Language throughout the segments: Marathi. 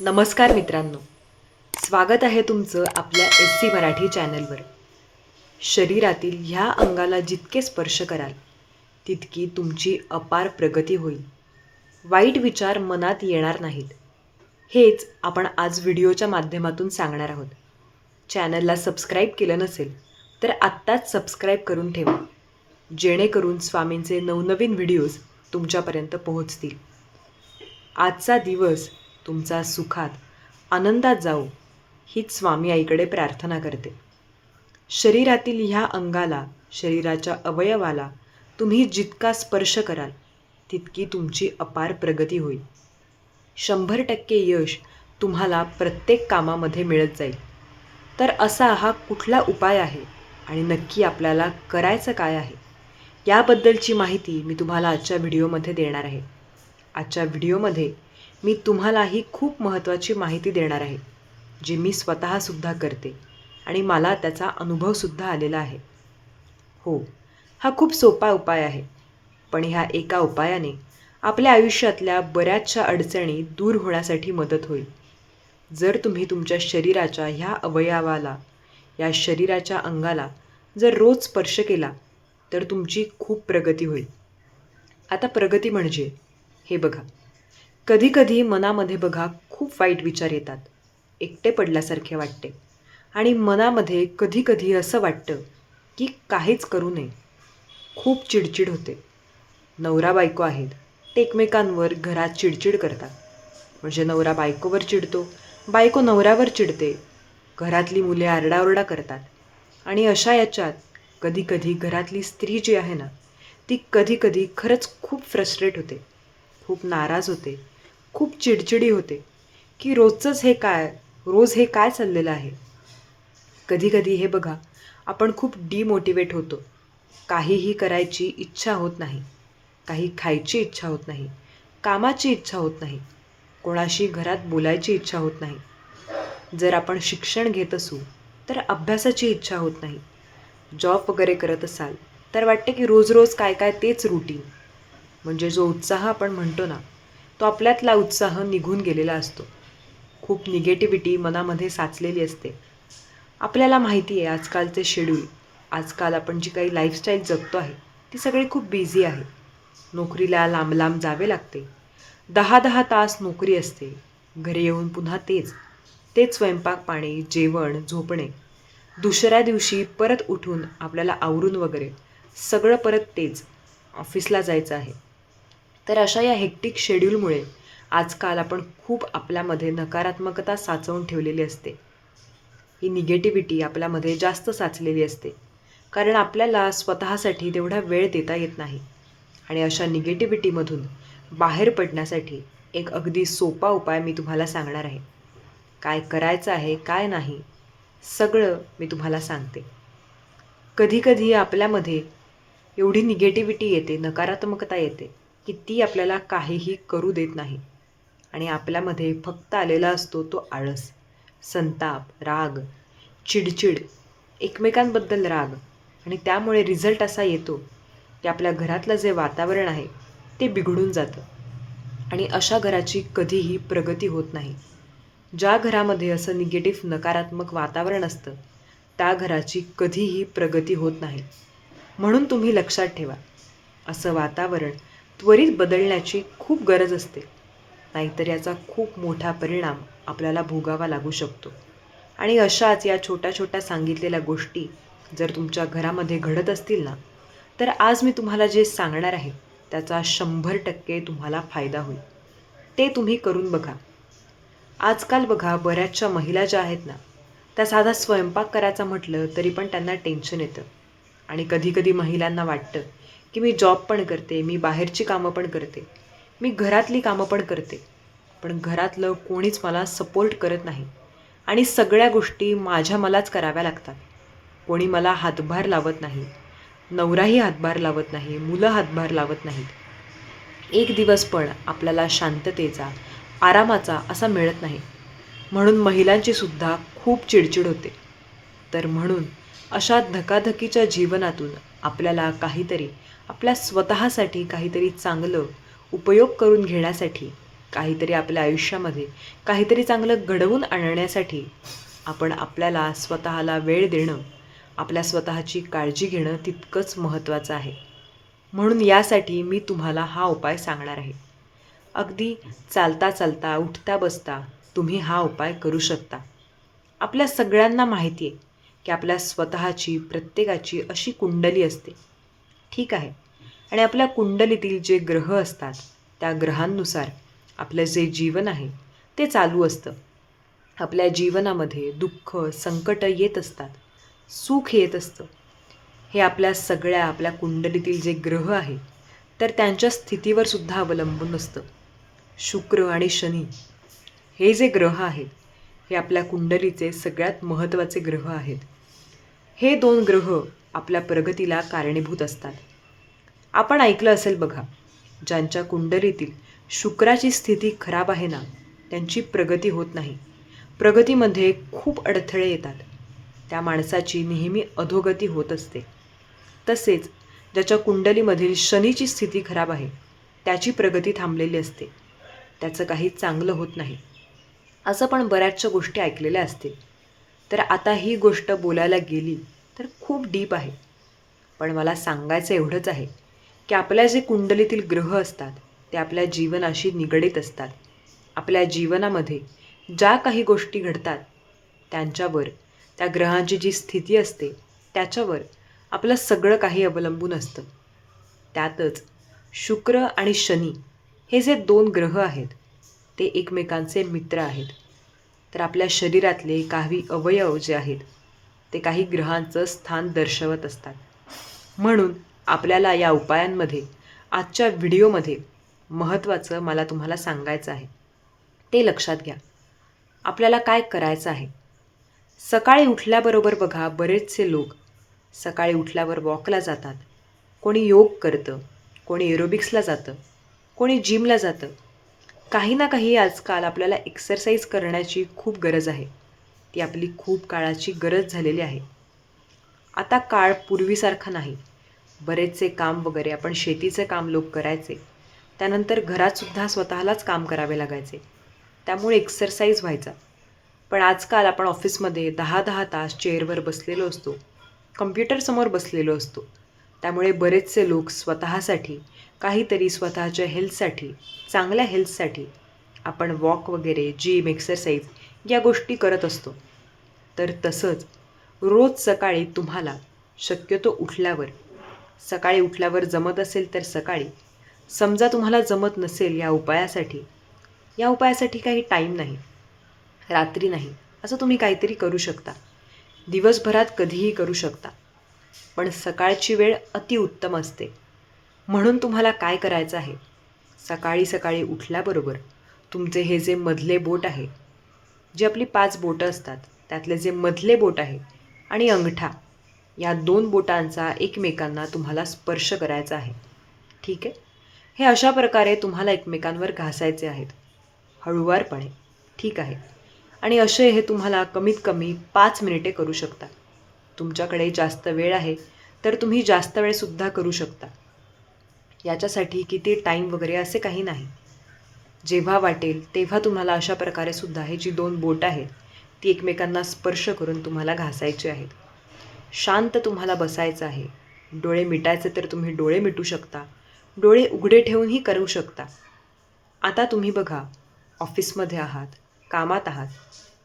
नमस्कार मित्रांनो. स्वागत आहे तुमचं आपल्या एस सी मराठी चॅनलवर. शरीरातील ह्या अंगाला जितके स्पर्श कराल तितकी तुमची अपार प्रगती होईल. वाईट विचार मनात येणार नाहीत. हेच आपण आज व्हिडिओच्या माध्यमातून सांगणार आहोत. चॅनलला सबस्क्राईब केलं नसेल तर आत्ताच सबस्क्राईब करून ठेवा. जेणेकरून स्वामींचे नवनवीन व्हिडिओज तुमच्यापर्यंत पोहोचतील. आजचा दिवस तुमचा सुखात आनंदात जाऊ हीच स्वामी आईकडे प्रार्थना करते. शरीरातील ह्या अंगाला शरीराच्या अवयवाला तुम्ही जितका स्पर्श कराल तितकी तुमची अपार प्रगती होईल. शंभर टक्के यश तुम्हाला प्रत्येक कामामध्ये मिळत जाईल. तर असा हा कुठला उपाय आहे आणि नक्की आपल्याला करायचं काय आहे याबद्दलची माहिती मी तुम्हाला आजच्या व्हिडिओमध्ये देणार आहे. आजच्या व्हिडिओमध्ये मी तुम्हालाही खूप महत्त्वाची माहिती देणार आहे जी मी स्वतःसुद्धा करते आणि मला त्याचा अनुभवसुद्धा आलेला आहे. हो हा खूप सोपा उपाय आहे पण ह्या एका उपायाने आपल्या आयुष्यातल्या बऱ्याचशा अडचणी दूर होण्यासाठी मदत होईल. जर तुम्ही तुमच्या शरीराच्या ह्या अवयवाला या शरीराच्या अंगाला जर रोज स्पर्श केला तर तुमची खूप प्रगती होईल. आता प्रगती म्हणजे हे बघा कधीकधी मनामध्ये बघा खूप वाईट विचार येतात. एकटे पडल्यासारखे वाटते. आणि मनामध्ये कधीकधी असं वाटतं की काहीच करू नये. खूप चिडचिड होते. नवरा बायको आहेत. ते एकमेकांवर घरात चिडचिड करतात. म्हणजे नवरा बायकोवर चिडतो. बायको नवऱ्यावर चिडते. घरातली मुले आरडाओरडा करतात. आणि अशा याच्यात कधीकधी घरातली स्त्री जी आहे ना ती कधीकधी खरंच खूप फ्रस्ट्रेट होते. खूप नाराज होते. चिडचिडी होते की रोजचंच हे काय रोज हे काय चाललेलं आहे? कधीकधी हे बघा आपण खूप डिमोटिवेट होतो. काहीही करायची इच्छा होत नाही. काही खायची इच्छा होत नाही. कामाची इच्छा होत नाही. कोणाशी घरात बोलायची इच्छा होत नाही. जर आपण शिक्षण घेत असू तर अभ्यासाची इच्छा होत नाही. जॉब वगैरे करत असाल तर वाटते की रोज रोज काय काय तेच रुटीन म्हणजे जो उत्साह आपण म्हणतो ना तो आपल्यातला उत्साह निघून गेलेला असतो. खूप निगेटिव्हिटी मनामध्ये साचलेली असते. आपल्याला माहिती आहे आजकालचे शेड्यूल आजकाल आपण जी काही लाईफस्टाईल जगतो आहे ती सगळी खूप बिझी आहे. नोकरीला लांब लांब जावे लागते. दहा दहा तास नोकरी असते. घरी येऊन पुन्हा तेच तेच स्वयंपाक पाणी जेवण झोपणे. दुसऱ्या दिवशी परत उठून आपल्याला आवरून वगैरे सगळं परत तेच ऑफिसला जायचं आहे. तर अशा या हेक्टिक शेड्यूलमुळे आजकाल आपण खूप आपल्यामध्ये नकारात्मकता साचवून ठेवलेली असते. ही निगेटिव्हिटी आपल्यामध्ये जास्त साचलेली असते. कारण आपल्याला स्वतःसाठी तेवढा वेळ देता येत नाही. आणि अशा निगेटिव्हिटीमधून बाहेर पडण्यासाठी एक अगदी सोपा उपाय मी तुम्हाला सांगणार आहे. काय करायचं आहे काय नाही सगळं मी तुम्हाला सांगते. कधीकधी आपल्यामध्ये एवढी निगेटिव्हिटी येते नकारात्मकता येते. की ती आपल्याला काहीही करू देत नाही. आणि आपल्यामध्ये फक्त आलेला असतो तो आळस संताप राग चिडचिड एकमेकांबद्दल राग. आणि त्यामुळे रिझल्ट असा येतो की आपल्या घरातलं जे वातावरण आहे ते बिघडून जातं. आणि अशा घराची कधीही प्रगती होत नाही. ज्या घरामध्ये असं निगेटिव्ह नकारात्मक वातावरण असतं त्या घराची कधीही प्रगती होत नाही. म्हणून तुम्ही लक्षात ठेवा असं वातावरण त्वरित बदलण्याची खूप गरज असते. नाहीतर याचा खूप मोठा परिणाम आपल्याला भोगावा लागू शकतो. आणि अशाच या छोट्या छोट्या सांगितलेल्या गोष्टी जर तुमच्या घरामध्ये घडत असतील ना तर आज मी तुम्हाला जे सांगणार आहे त्याचा शंभर टक्के तुम्हाला फायदा होईल. ते तुम्ही करून बघा. आजकाल बघा बऱ्याचशा महिला ज्या आहेत ना त्या साधा स्वयंपाक करायचा म्हटलं तरी पण त्यांना टेन्शन येतं. आणि कधीकधी महिलांना वाटतं की मी जॉब पण करते मी बाहेरची कामं पण करते मी घरातली कामं पण करते पण घरातलं कोणीच मला सपोर्ट करत नाही. आणि सगळ्या गोष्टी माझ्या मलाच कराव्या लागतात. कोणी मला हातभार लावत नाही नवराही हातभार लावत नाही मुलं हातभार लावत नाहीत. एक दिवस पण आपल्याला शांततेचा आरामाचा असा मिळत नाही. म्हणून महिलांची सुद्धा खूप चिडचिड होते. तर म्हणून अशा धकाधकीच्या जीवनातून आपल्याला काहीतरी आपल्या स्वतःसाठी काहीतरी चांगलं उपयोग करून घेण्यासाठी काहीतरी आपल्या आयुष्यामध्ये काहीतरी चांगलं घडवून आणण्यासाठी आपण आपल्याला स्वतःला वेळ देणं आपल्या स्वतःची काळजी घेणं तितकंच महत्त्वाचं आहे. म्हणून यासाठी मी तुम्हाला हा उपाय सांगणार आहे. अगदी चालता चालता उठता बसता तुम्ही हा उपाय करू शकता. आपल्या सगळ्यांना माहिती आहे की आपल्या स्वतःची प्रत्येकाची अशी कुंडली असते. ठीक आहे. आणि आपल्या कुंडलीतील जे ग्रह असतात त्या ग्रहांनुसार आपलं जे जीवन आहे ते चालू असतं. आपल्या जीवनामध्ये दुःख संकट येत असतात सुख येत असतं. हे आपल्या सगळ्या आपल्या कुंडलीतील जे ग्रह आहे तर त्यांच्या स्थितीवर सुद्धा अवलंबून असतं शुक्र आणि शनी हे जे ग्रह आहेत हे आपल्या कुंडलीचे सगळ्यात महत्त्वाचे ग्रह आहेत. हे दोन ग्रह आपल्या प्रगतीला कारणीभूत असतात. आपण ऐकलं असेल बघा ज्यांच्या कुंडलीतील शुक्राची स्थिती खराब आहे ना त्यांची प्रगती होत नाही. प्रगतीमध्ये खूप अडथळे येतात. त्या माणसाची नेहमी अधोगती होत असते. तसेच ज्याच्या कुंडलीमधील शनीची स्थिती खराब आहे त्याची प्रगती थांबलेली असते. त्याचं काही चांगलं होत नाही. असं पण बऱ्याचशा गोष्टी ऐकलेल्या असतील. तर आता ही गोष्ट बोलायला गेली तर खूप डीप आहे. पण मला सांगायचं एवढंच आहे की आपल्या जे कुंडलीतील ग्रह असतात ते आपल्या जीवनाशी निगडीत असतात. आपल्या जीवनामध्ये ज्या काही गोष्टी घडतात त्यांच्यावर त्या ग्रहांची जी स्थिती असते त्याच्यावर आपलं सगळं काही अवलंबून असतं. त्यातच शुक्र आणि शनी हे जे दोन ग्रह आहेत ते एकमेकांचे मित्र आहेत. तर आपल्या शरीरातले काही अवयव जे आहेत ते काही ग्रहांचं स्थान दर्शवत असतात. म्हणून आपल्याला या उपायांमध्ये आजच्या व्हिडिओमध्ये महत्त्वाचं मला तुम्हाला सांगायचं आहे. ते लक्षात घ्या. आपल्याला काय करायचं आहे? सकाळी उठल्याबरोबर बघा बरेचसे लोक सकाळी उठल्यावर वॉकला जातात. कोणी योग करतं कोणी एरोबिक्सला जातं कोणी जिमला जातं. काही ना काही आजकाल आपल्याला एक्सरसाइज करण्याची खूप गरज आहे. ती आपली खूप काळाची गरज झालेली आहे. आता काळ पूर्वीसारखा नाही. बरेचसे काम वगैरे आपण शेतीचे काम लोक करायचे. त्यानंतर घरातसुद्धा स्वतःलाच काम करावे लागायचे. त्यामुळे एक्सरसाइज व्हायचा. पण आजकाल आपण ऑफिसमध्ये दहा दहा तास चेअरवर बसलेलो असतो. कम्प्युटरसमोर बसलेलो असतो. त्यामुळे बरेचसे लोक स्वतःसाठी काहीतरी स्वतःच्या हेल्थसाठी चांगल्या हेल्थसाठी आपण वॉक वगैरे जिम एक्सरसाइज या गोष्टी करत असतो. तर तसंच रोज सकाळी तुम्हाला शक्यतो उठल्यावर सकाळी उठल्यावर जमत असेल तर सकाळी. समजा तुम्हाला जमत नसेल या उपायासाठी. या उपायासाठी काही टाईम नाही. रात्री नाही. असं तुम्ही काहीतरी करू शकता. दिवसभरात कधीही करू शकता. पण सकाळची वेळ अतिउत्तम असते. म्हणून तुम्हाला काय करायचं आहे? सकाळी सकाळी उठल्याबरोबर तुमचे हे जे मधले बोट आहे जे आपली पाच बोटं असतात त्यातले जे मधले बोट आहे आणि अंगठा या दोन बोटांचा एकमेकांना तुम्हाला स्पर्श करायचा आहे. ठीक आहे? हे अशा प्रकारे तुम्हाला एकमेकांवर घासायचे आहेत. हळुवारपणे. ठीक आहे? आणि असे हे तुम्हाला कमीत कमी पाच मिनिटे करू शकता. तुमच्याकडे जास्त वेळ आहे तर तुम्ही जास्त वेळसुद्धा करू शकता. याच्यासाठी किती टाईम वगैरे असे काही नाही. जेव्हा वाटेल तेव्हा तुम्हाला अशा प्रकारे सुद्धा हे जी दोन बोट आहेत ती एकमेकांना स्पर्श करून तुम्हाला घासायची आहेत. शांत तुम्हाला बसायचं आहे. डोळे मिटायचे तर तुम्ही डोळे मिटू शकता. डोळे उघडे ठेवूनही करू शकता. आता तुम्ही बघा ऑफिसमध्ये आहात कामात आहात.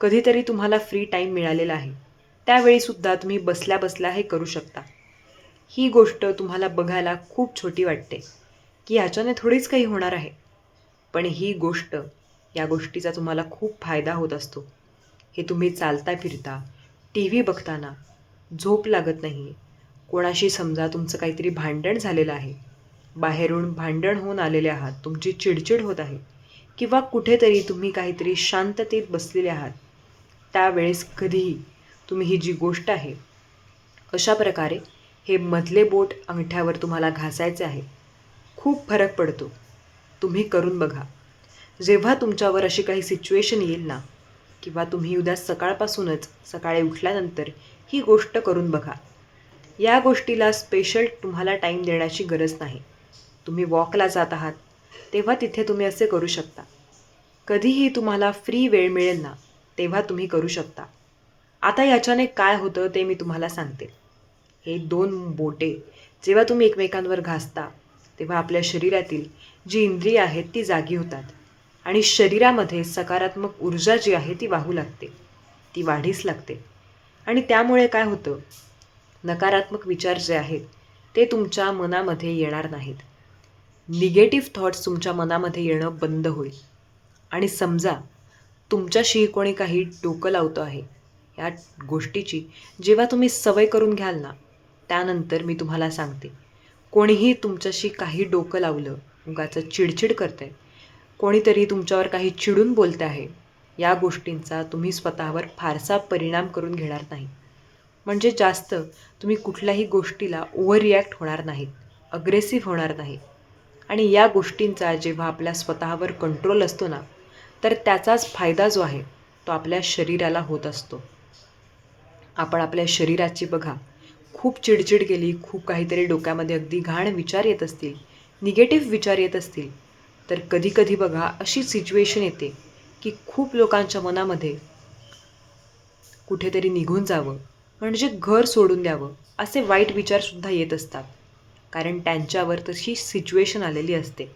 कधीतरी तुम्हाला फ्री टाईम मिळालेला आहे. त्यावेळीसुद्धा तुम्ही बसल्या बसल्या हे करू शकता. ही गोष्ट तुम्हाला बघायला खूप छोटी वाटते की ह्याच्याने थोडीच काही होणार आहे. पण ही गोष्ट या गोष्टीचा तुम्हाला खूप फायदा होत असतो. हे तुम्ही चालता फिरता टी व्ही बघताना झोप लागत नाही. कोणाशी समजा तुमचं काहीतरी भांडण झालेलं आहे. बाहेरून भांडण होऊन आलेले आहात. तुमची चिडचिड होत आहे. किंवा कुठेतरी तुम्ही काहीतरी शांततेत बसलेले आहात. त्यावेळेस कधीही तुम्ही ही जी गोष्ट आहे अशा प्रकारे हे मधले बोट अंगठ्यावर तुम्हाला घासायचे आहे. खूप फरक पडतो. तुम्ही करून बघा. जेव्हा तुमच्यावर अशी काही सिच्युएशन येईल ना किंवा तुम्ही उद्या सकाळपासूनच सकाळी उठल्यानंतर ही गोष्ट करून बघा. या गोष्टीला स्पेशल तुम्हाला टाईम देण्याची गरज नाही. तुम्ही वॉकला जात आहात तेव्हा तिथे तुम्ही असे करू शकता. कधीही तुम्हाला फ्री वेळ मिळेल ना तेव्हा तुम्ही करू शकता. आता याच्याने काय होतं ते मी तुम्हाला सांगते. हे दोन बोटे जेव्हा तुम्ही एकमेकांवर घासता तेव्हा आपल्या शरीरातील जी इंद्रिय आहेत ती जागी होतात आणि शरीरामध्ये सकारात्मक ऊर्जा जी आहे ती वाहू लागते. ती वाढीस लागते. आणि त्यामुळे काय होतं? नकारात्मक विचार जे आहेत ते तुमच्या मनामध्ये येणार नाहीत. निगेटिव्ह थॉट्स तुमच्या मनामध्ये येणं बंद होईल. आणि समजा तुमच्याशी कोणी काही डोकं लावतं आहे या गोष्टीची जेव्हा तुम्ही सवय करून घ्याल ना त्यानंतर मी तुम्हाला सांगते. कोणीही तुमच्याशी काही डोकं लावलं उगाचं चिडचिड करतं आहे कोणीतरी तुमच्यावर काही चिडून बोलते आहे या गोष्टींचा तुम्ही स्वतःवर फारसा परिणाम करून घेणार नाही. म्हणजे जास्त तुम्ही कुठल्याही गोष्टीला ओव्हर रिॲक्ट होणार नाहीत अग्रेसिव्ह होणार नाही आणि या गोष्टींचा जेव्हा आपल्या स्वतःवर कंट्रोल असतो ना तर त्याचाच फायदा जो आहे तो आपल्या शरीराला होत असतो. आपण आपल्या शरीराची बघा खूप चिडचिड केली खूप काहीतरी डोक्यामध्ये अगदी घाण विचार येत असतील निगेटिव्ह विचार येत असतील तर कधीकधी बघा अशी सिच्युएशन येते. की खूप लोकांच्या मनामध्ये कुठेतरी निघून जावं म्हणजे घर सोडून द्यावं असे वाईट विचारसुद्धा येत असतात. कारण त्यांच्यावर तशी सिच्युएशन आलेली असते.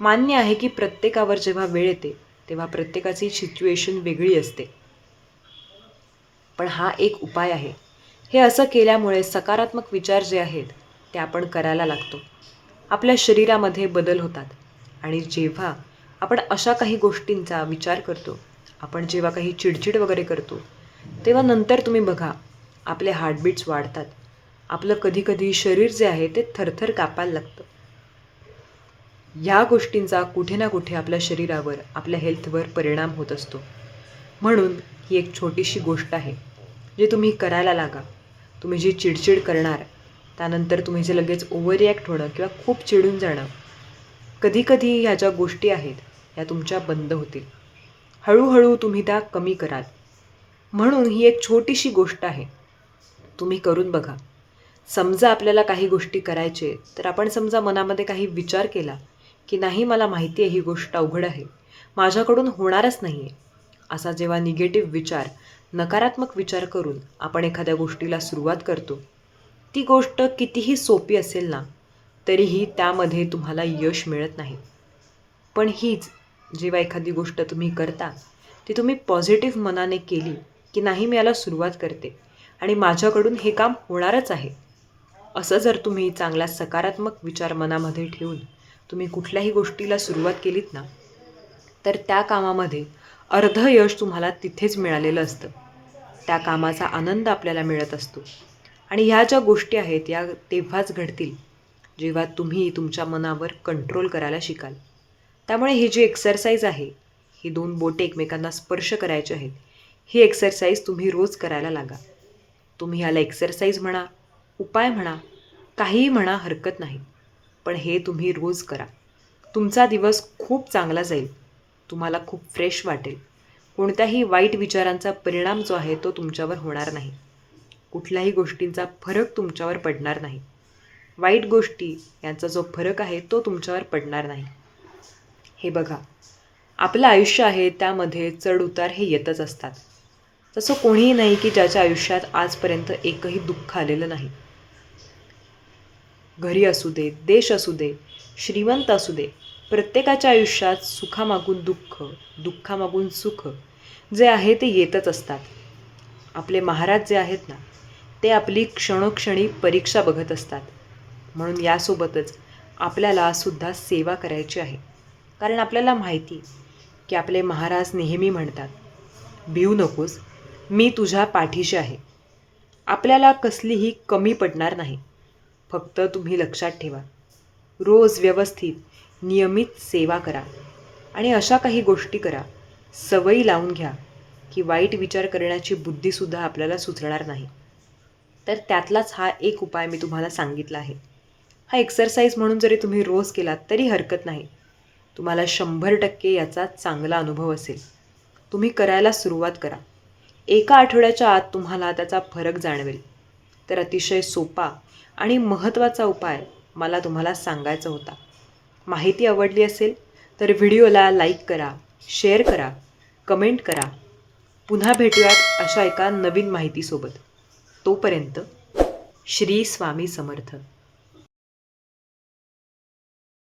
मान्य आहे की प्रत्येकावर जेव्हा वेळ येते तेव्हा प्रत्येकाची सिच्युएशन वेगळी असते. पण हा एक उपाय आहे. हे असं केल्यामुळे सकारात्मक विचार जे आहेत ते आपण करायला लागतो. आपल्या शरीरामध्ये बदल होतात. आणि जेव्हा आपण अशा काही गोष्टींचा विचार करतो. आपण जेव्हा काही चिडचिड वगैरे करतो तेव्हा नंतर तुम्ही बघा आपले हार्टबीट्स वाढतात. आपलं कधीकधी शरीर जे आहे ते थरथर कापायला लागतं. ह्या गोष्टींचा कुठे ना कुठे आपल्या शरीरावर आपल्या हेल्थवर परिणाम होत असतो. म्हणून ही एक छोटीशी गोष्ट आहे जी तुम्ही करायला लागा. तुम्ही जी चिडचिड करणार त्यानंतर तुम्ही जे लगेच ओव्हर रिॲक्ट होणं किंवा खूप चिडून जाणं कधीकधी ह्या ज्या गोष्टी आहेत ह्या तुमच्या बंद होतील. हळूहळू तुम्ही त्या कमी कराल. म्हणून ही एक छोटीशी गोष्ट आहे. तुम्ही करून बघा. समजा आपल्याला काही गोष्टी करायचे तर आपण समजा मनामध्ये काही विचार केला की नाही मला माहिती आहे ही गोष्ट अवघड आहे. माझ्याकडून होणारच नाही आहे असा जेव्हा निगेटिव्ह विचार नकारात्मक विचार करून आपण एखाद्या गोष्टीला सुरुवात करतो ती गोष्ट कितीही सोपी असेल ना तरीही त्यामध्ये तुम्हाला यश मिळत नाही. पण हीच जेव्हा एखादी गोष्ट तुम्ही करता ती तुम्ही पॉझिटिव्ह मनाने केली की नाही मी याला सुरुवात करते आणि माझ्याकडून हे काम होणारच आहे. असं जर तुम्ही चांगला सकारात्मक विचार मनामध्ये ठेवून तुम्ही कुठल्याही गोष्टीला सुरुवात केलीत ना तर त्या कामामध्ये अर्ध यश तुम्हाला तिथेच मिळालेलं असतं. त्या कामाचा आनंद आपल्याला मिळत असतो. आणि ह्या ज्या गोष्टी आहेत या तेव्हाच घडतील जेव्हा तुम्ही तुमच्या मनावर कंट्रोल करायला शिकाल. त्यामुळे ही जी एक्सरसाइज आहे ही दोन बोटे एकमेकांना स्पर्श करायचे आहेत ही एक्सरसाइज तुम्ही रोज करायला लागा. तुम्ही याला एक्सरसाइज म्हणा उपाय म्हणा काहीही म्हणा हरकत नाही. पण हे तुम्ही रोज करा. तुमचा दिवस खूप चांगला जाईल. तुम्हाला खूप फ्रेश वाटेल. कोणत्याही वाईट विचारांचा परिणाम जो आहे तो तुमच्यावर होणार नाही. कुठल्याही गोष्टींचा फरक तुमच्यावर पडणार नाही. वाईट गोष्टी यांचा जो फरक आहे तो तुमच्यावर पडणार नाही. हे बघा. आपलं आयुष्य आहे त्यामध्ये चढउतार हे येतच असतात. तसं कोणीही नाही की ज्याच्या आयुष्यात आजपर्यंत एकही दुःख आलेलं नाही. घरी असू दे देश असू दे श्रीमंत असू दे प्रत्येकाच्या आयुष्यात सुखामागून दुःख दुःखामागून सुख जे आहे ते येतच असतात. आपले महाराज जे आहेत ना ते आपली क्षणोक्षणी परीक्षा बघत असतात. म्हणून यासोबतच आपल्याला सुद्धा सेवा करायची आहे. कारण आपल्याला माहिती की आपले महाराज नेहमी म्हणतात भिऊ नकोस मी तुझ्या पाठीशी आहे. आपल्याला कसलीही कमी पडणार नाही. फक्त तुम्ही लक्षात ठेवा. रोज व्यवस्थित नियमित सेवा करा आणि अशा काही गोष्टी करा. सवयी लावून घ्या की वाईट विचार करण्याची बुद्धीसुद्धा आपल्याला सुचणार नाही. तर त्यातलाच हा एक उपाय मी तुम्हाला सांगितला आहे. हा एक्सरसाइज म्हणून जरी तुम्ही रोज केलात तरी हरकत नाही. तुम्हाला शंभर टक्के याचा चांगला अनुभव असेल. तुम्ही करायला सुरुवात करा. एका आठवड्याच्या आत तुम्हाला त्याचा फरक जाणवेल. तर अतिशय सोपा आणि महत्त्वाचा उपाय मला तुम्हाला सांगायचा होता. माहिती आवडली असेल तर व्हिडिओला लाईक करा शेअर करा कमेंट करा. पुन्हा भेटूयात अशा एका नवीन माहितीसोबत. तोपर्यंत श्री स्वामी समर्थ.